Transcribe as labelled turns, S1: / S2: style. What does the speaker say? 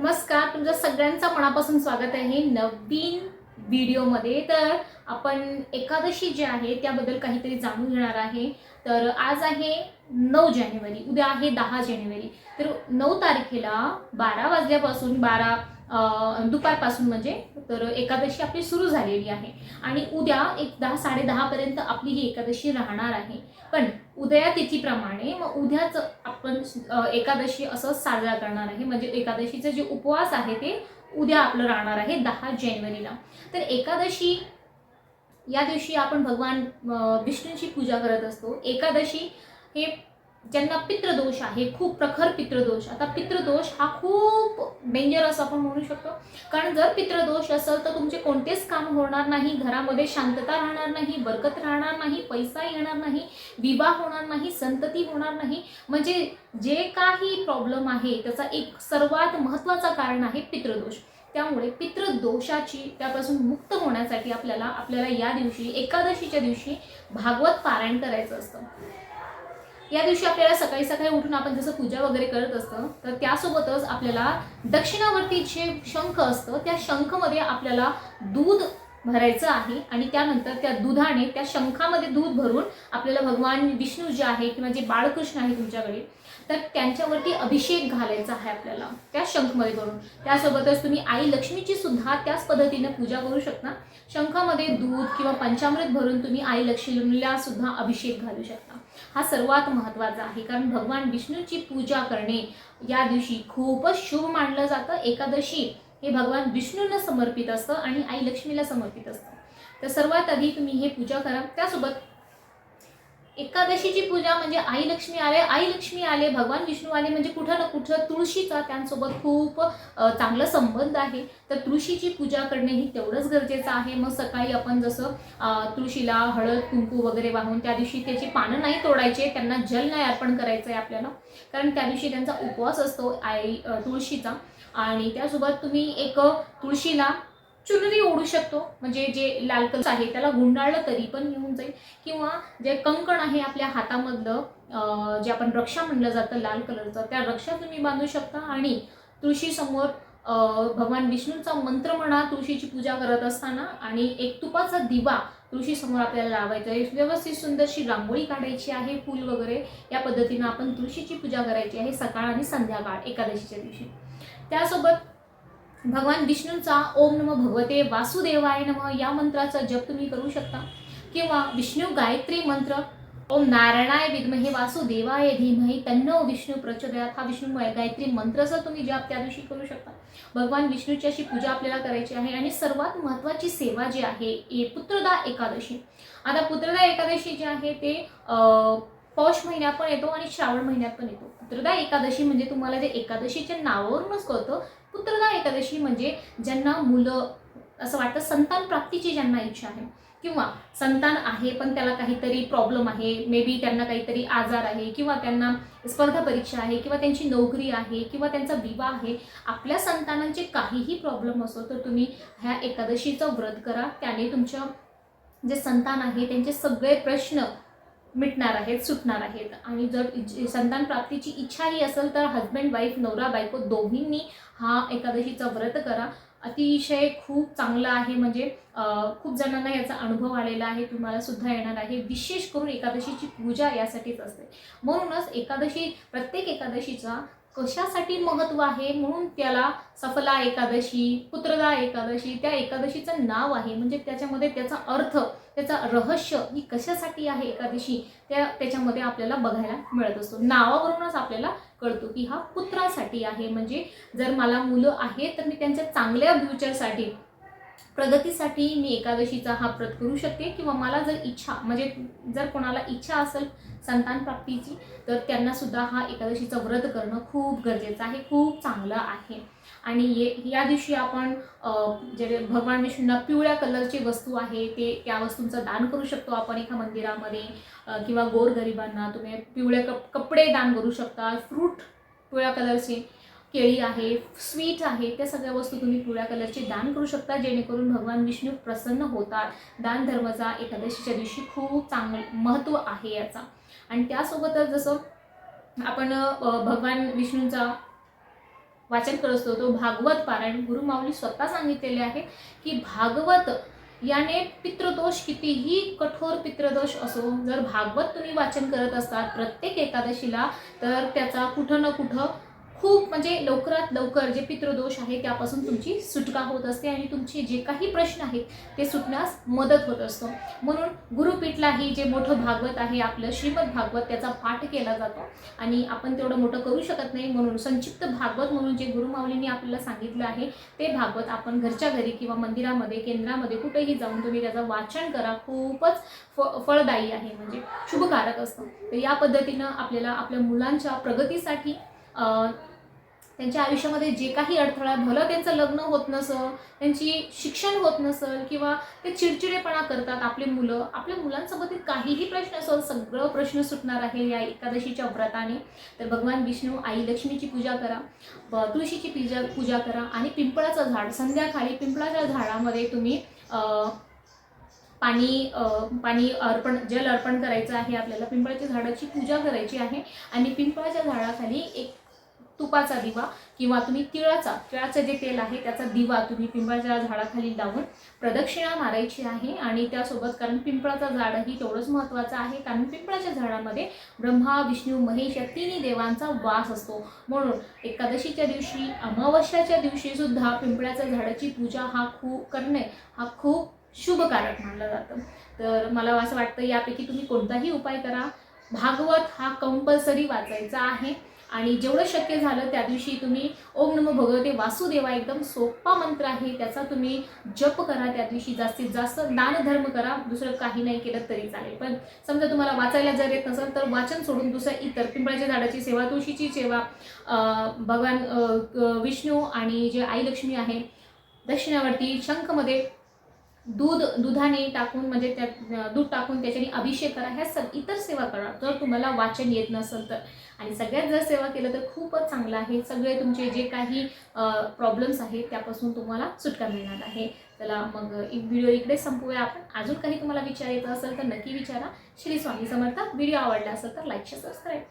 S1: नमस्कार तुमच्या सगळ्यांचं मनापासून स्वागत आहे नवीन व्हिडिओमध्ये. तर आपण एकादशी जी आहे त्याबद्दल काहीतरी जाणून घेणार आहे. तर आज आहे नऊ जानेवारी उद्या आहे दहा जानेवारी. तर नऊ तारखेला बारा वाजल्यापासून बारा दुपारपासून म्हणजे तर एकादशी आपली सुरू झालेली आहे. आणि उद्या एक दहा साडेदहापर्यंत आपली ही एकादशी राहणार आहे. पण उद्या तिथीप्रमाणे मग उद्याच आपण एकादशी असं साजरा करणार आहे. म्हणजे एकादशीचे जे उपवास आहे ते उद्या आपलं राहणार आहे दहा जानेवारीला. तर एकादशी या दिवशी आपण भगवान विष्णूंची पूजा करत असतो. एकादशी हे ज्यांना पितृदोष आहे खूप प्रखर पितृदोष. आता पितृदोष हा खूप डेंजरस आपण म्हणू शकतो. कारण जर पितृदोष असेल तर तुमचे कोणतेच काम होणार नाही घरामध्ये शांतता राहणार नाही बरकत राहणार नाही पैसा येणार नाही विवाह होणार नाही संतती होणार नाही. म्हणजे जे काही प्रॉब्लेम आहे त्याचा एक सर्वात महत्त्वाचं कारण आहे पितृदोष. त्यामुळे पितृदोषाची त्यापासून मुक्त होण्यासाठी आपल्याला आपल्याला या दिवशी एकादशीच्या दिवशी भागवत पारायण करायचं असतं. या दिवशी आपल्याला सकाळी सकाळी उठून आपण जसं पूजा वगैरे करत असतं तर त्यासोबतच आपल्याला दक्षिणावरती जे शंख असतं त्या शंखमध्ये आपल्याला दूध भरायचं आहे आणि त्यानंतर त्या दुधाने त्या शंखामध्ये दूध भरून आपल्याला भगवान विष्णू जे आहे किंवा जे बाळकृष्ण आहे तुमच्याकडे तर त्यांच्यावरती अभिषेक घालायचा आहे आपल्याला त्या शंखमध्ये करून त्यासोबतच तुम्ही आई लक्ष्मीची सुद्धा त्याच पद्धतीने पूजा करू शकता. शंखामध्ये दूध किंवा पंचामृत भरून तुम्ही आई लक्ष्मीला सुद्धा अभिषेक घालू शकता. हा सर्वात महत्त्वाचा आहे कारण भगवान विष्णूची पूजा करणे या दिवशी खूपच शुभ मानलं जातं. एकादशी हे भगवान विष्णूंना समर्पित असतं आणि आई लक्ष्मीला समर्पित असतं. तर सर्वात आधी तुम्ही हे पूजा करा. त्यासोबत एकादशीची पूजा म्हणजे आई लक्ष्मी आले आई लक्ष्मी आले भगवान विष्णू आले म्हणजे कुठं ना कुठं तुळशीचा त्यांसोबत खूप चांगला संबंध आहे. तर तुळशीची पूजा करणे ही तेवढंच गरजेचं आहे. मग सकाळी आपण जसं तुळशीला हळद कुंकू वगैरे वाहून त्या दिवशी त्याची पानं नाही तोडायचे त्यांना जल नाही अर्पण करायचं आहे आपल्याला. कारण त्या दिवशी त्यांचा उपवास असतो आई तुळशीचा. आणि त्यासोबत तुम्ही एक तुळशीला चुनरी ओढू शकतो. म्हणजे जे लाल कलर आहे त्याला गुंडाळलं तरी पण येऊन जाईल. किंवा जे कंकण आहे आपल्या हातामधलं जे आपण रक्षा म्हणलं जातं लाल कलरचं त्या रक्षा तुम्ही बांधू शकता. आणि तुळशीसमोर भगवान विष्णूचा मंत्र म्हणा तुळशीची पूजा करत असताना आणि एक तुपाचा दिवा तुळशीसमोर आपल्याला लावायचा आहे. व्यवस्थित सुंदरशी रांगोळी काढायची आहे फूल वगैरे. या पद्धतीनं आपण तुळशीची पूजा करायची आहे सकाळ आणि संध्याकाळ एकादशीच्या दिवशी. त्यासोबत भगवान विष्णूंचा ओम नम भगवते वासुदेवाय नम या मंत्राचा जप तुम्ही करू शकता. किंवा विष्णू गायत्री मंत्र ओम नारायणाय विद्महे वासुदेवाय धीमहि तन्नो विष्णू प्रचोदयात. हा विष्णू गायत्री मंत्रचा तुम्ही जप त्या दिवशी करू शकता. भगवान विष्णूची अशी पूजा आपल्याला करायची आहे आणि सर्वात महत्त्वाची सेवा जी आहे ए पुत्रदा एकादशी. आता पुत्रदा एकादशी जी आहे ते पौष महिन्यात पण येतो आणि श्रावण महिन्यात पण येतो. पुत्रदा एकादशी म्हणजे तुम्हाला जे एकादशीच्या नावावरूनच कळतं एकादशी म्हणजे ज्यांना मुलं असं वाटतं संतान प्राप्तीची ज्यांना इच्छा आहे. किंवा संतान आहे पण त्याला काहीतरी प्रॉब्लेम आहे मे बी त्यांना काहीतरी आजार आहे किंवा त्यांना स्पर्धा परीक्षा आहे किंवा त्यांची नोकरी आहे किंवा त्यांचा विवाह आहे आपल्या संतानांचे काहीही प्रॉब्लेम असो तर तुम्ही ह्या एकादशीचं व्रत करा. त्याने तुमच्या जे संतान आहे त्यांचे सगळे प्रश्न मिटणार आहेत सुटणार आहेत. आणि जर संतान प्राप्तीची इच्छाही असेल तर हजबंड वाईफ नवरा बायको दोघींनी हा एकादशीचा व्रत करा. अतिशय खूप चांगला आहे. म्हणजे खूप जणांना याचा अनुभव आलेला आहे. तुम्हाला सुद्धा येणार आहे. विशेष करून एकादशीची पूजा यासाठीच असते. म्हणूनच एकादशी प्रत्येक एकादशीचा कशासाठी महत्त्व आहे? म्हणून त्याला सफला एकादशी पुत्रदा एकादशी त्या एकादशीचं नाव आहे. म्हणजे त्याच्यामध्ये त्याचा अर्थ त्याचा रहस्य ही कशासाठी आहे एकादशी त्या त्याच्यामध्ये आपल्याला बघायला मिळत असतो. नावावरूनच आपल्याला कळतो की हा पुत्रासाठी आहे. म्हणजे जर मला मुलं आहेत तर मी त्यांच्या चांगल्या फ्युचरसाठी प्रगतीसाठी मी एकादशीचा हा व्रत करू शकते किंवा मला जर इच्छा म्हणजे जर कोणाला इच्छा असेल संतान प्राप्तीची तर त्यांना सुद्धा हा एकादशीचा व्रत करणं खूप गरजेचं आहे खूप चांगलं आहे. आणि ये या दिवशी आपण जे भगवान विष्णूंना पिवळ्या कलरची वस्तू आहे ते त्या वस्तूंचं दान करू शकतो आपण एका मंदिरामध्ये किंवा गोरगरिबांना तुम्ही पिवळे कप कपडे दान करू शकता फ्रूट पिवळ्या कलरचे केळी आहे स्वीट आहे त्या सगळ्या वस्तू तुम्ही पिवळ्या कलरचे दान करू शकता जेणेकरून भगवान विष्णू प्रसन्न होतात. दान धर्माचा एकादशीच्या दिवशी खूप चांगलं महत्त्व आहे याचा. आणि त्यासोबतच जसं आपण भगवान विष्णूंचा वाचन करत असतो तो भागवत पारायण गुरुमाऊली स्वतः सांगितलेले आहे की भागवत याने पितृदोष कितीही कठोर पितृदोष असो जर भागवत तुम्ही वाचन करत असतात प्रत्येक एकादशीला तर त्याचा कुठं ना कुठं खूप म्हणजे लवकरात लवकर जे पितृदोष आहे त्यापासून तुमची सुटका होत असते आणि तुमचे जे काही प्रश्न आहेत ते सुटण्यास मदत होत असतो. म्हणून गुरुपीठलाही जे मोठं भागवत आहे आपलं श्रीमद भागवत त्याचा पाठ केला जातो आणि आपण तेवढं मोठं करू शकत नाही. म्हणून संक्षिप्त भागवत म्हणून जे गुरुमाऊलींनी आपल्याला सांगितलं आहे ते भागवत आपण घरच्या घरी किंवा मंदिरामध्ये केंद्रामध्ये कुठेही जाऊन तुम्ही त्याचं वाचन करा. खूपच फ फळदायी आहे. म्हणजे शुभकारक असतं. तर या पद्धतीनं आपल्याला आपल्या मुलांच्या प्रगतीसाठी त्यांच्या आयुष्यामध्ये जे काही अडथळा भलं त्यांचं लग्न होत नसं त्यांची शिक्षण होत नसेल किंवा ते चिडचिडेपणा करतात आपले मुलं आपल्या मुलांसोबत काहीही प्रश्न असो सगळं प्रश्न सुटणार आहे या एकादशीच्या व्रताने. तर भगवान विष्णू आई लक्ष्मीची पूजा करा तुळशीची पूजा पूजा करा आणि पिंपळाचं झाड संध्याकाळी पिंपळाच्या झाडामध्ये तुम्ही पाणी पाणी अर्पण जल अर्पण करायचं आहे. आपल्याला पिंपळाच्या झाडाची पूजा करायची आहे आणि पिंपळाच्या झाडाखाली एक तुपाचा दिवा किंवा तुम्ही तिळाचा तिळाचं जे तेल आहे त्याचा दिवा तुम्ही पिंपळाच्या झाडाखाली लावून प्रदक्षिणा मारायची आहे आणि त्यासोबत कारण पिंपळाचं झाडही तेवढंच महत्त्वाचं आहे कारण पिंपळाच्या झाडामध्ये ब्रह्मा विष्णू महेश या तिन्ही देवांचा वास असतो. म्हणून एकादशीच्या दिवशी अमावस्याच्या दिवशी सुद्धा पिंपळाच्या झाडाची पूजा हा खूप करणे हा खूप शुभकारक मानलं जातं. तर मला असं वाटतं यापैकी तुम्ही कोणताही उपाय करा. भागवत हा कंपल्सरी वाचायचा आहे. आणि जेवढं शक्य झालं त्या दिवशी तुम्ही ओम नमो भगवते वासुदेवा एकदम सोपा मंत्र आहे त्याचा तुम्ही जप करा त्या दिवशी जास्तीत जास्त दानधर्म करा दुसरं काही नाही केलं तरी चालेल. पण समजा तुम्हाला वाचायला जर येत नसेल तर वाचन सोडून दुसरं इतर पिंपळाच्या झाडाची सेवा तुळशीची सेवा भगवान विष्णू आणि जे आई लक्ष्मी आहे दक्षिणावरती शंखमध्ये दूध दुधाने टाकून म्हणजे त्यात दूध टाकून त्याच्याने अभिषेक करा ह्या सग इतर सेवा करा. जर तुम्हाला वाचन येत नसेल तर. आणि सगळ्यात जर सेवा केलं तर खूपच चांगलं आहे. सगळे तुमचे जे काही प्रॉब्लेम्स आहेत त्यापासून तुम्हाला सुटका मिळणार आहे. चला मग एक व्हिडिओ इकडे संपूया आपण. अजून काही तुम्हाला विचारायचं असेल तर नक्की विचारा. श्री स्वामी समर्थ. व्हिडिओ आवडला असेल तर लाईक सबस्क्राईब